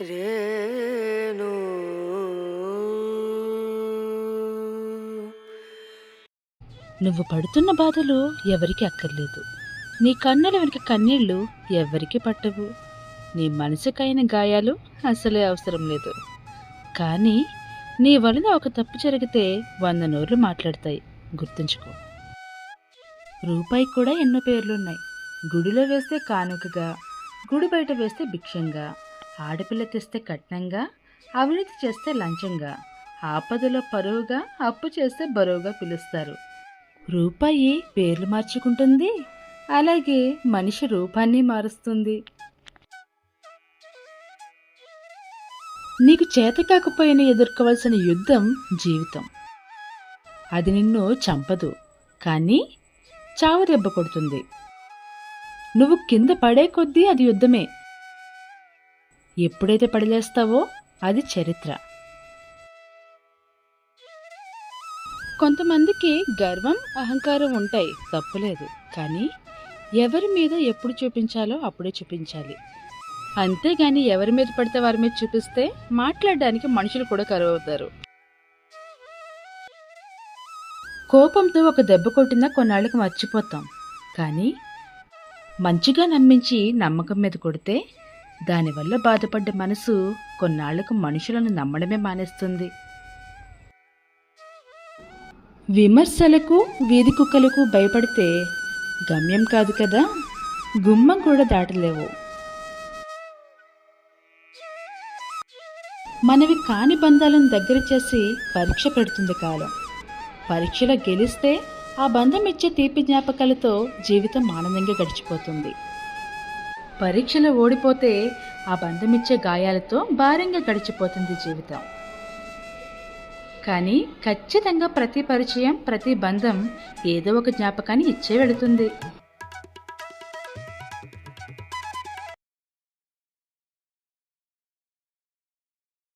రేణు. నువ్వు పడుతున్న బాధలు ఎవరికి అక్కర్లేదు. నీ కన్నుల వెనుక కన్నీళ్ళు ఎవరికి పట్టవు. నీ మనసుకైన గాయాలు అసలే అవసరం లేదు. కానీ నీ వలన ఒక తప్పు జరిగితే వంద నోర్లు మాట్లాడతాయి. గుర్తుంచుకో. రూపాయి కూడా ఎన్నో పేర్లున్నాయి. గుడిలో వేస్తే కానుకగా గుడి బయట వేస్తే భిక్షంగా. ఆడపిల్ల తెస్తే కట్నంగా అవినీతి చేస్తే లంచంగా ఆపదలో పరువుగా అప్పు చేస్తే బరువుగా పిలుస్తారు. రూపాయి పేర్లు మార్చుకుంటుంది. అలాగే మనిషి రూపాన్ని మారుస్తుంది. నీకు చేత కాకపోయినా ఎదుర్కోవాల్సిన యుద్ధం జీవితం. అది నిన్ను చంపదు. కానీ చావు దెబ్బ కొడుతుంది. నువ్వు కింద పడే కొద్దీ అది యుద్ధమే. ఎప్పుడైతే పడిలేస్తావో అది చరిత్ర. కొంతమందికి గర్వం అహంకారం ఉంటాయి తప్పులేదు కానీ ఎవరి మీద ఎప్పుడు చూపించాలో అప్పుడే చూపించాలి. అంతేగాని ఎవరి మీద పడితే వారి మీద చూపిస్తే మాట్లాడడానికి మనుషులు కూడా కరువు అవుతారు కోపంతో ఒక దెబ్బ కొట్టినా కొన్నాళ్ళకి మర్చిపోతాం. కానీ మంచిగా నమ్మించి నమ్మకం మీద కొడితే దానివల్ల బాధపడ్డ మనసు కొన్నాళ్ళకు మనుషులను నమ్మడమే మానేస్తుంది. విమర్శలకు వీధి కుక్కలకు భయపడితే గమ్యం కాదు కదా? గుమ్మం కూడా దాటలేవు. మనవి కాని బంధాలను దగ్గర చేసి పరీక్ష పెడుతుంది కాలం. పరీక్షలో గెలిస్తే ఆ బంధం ఇచ్చే తీపి జ్ఞాపకాలతో జీవితం ఆనందంగా గడిచిపోతుంది. పరీక్షలో ఓడిపోతే ఆ బంధం ఇచ్చే గాయాలతో భారంగా గడిచిపోతుంది జీవితం. కానీ ఖచ్చితంగా ప్రతి పరిచయం ప్రతి బంధం ఏదో ఒక జ్ఞాపకాన్ని ఇచ్చే వెళుతుంది.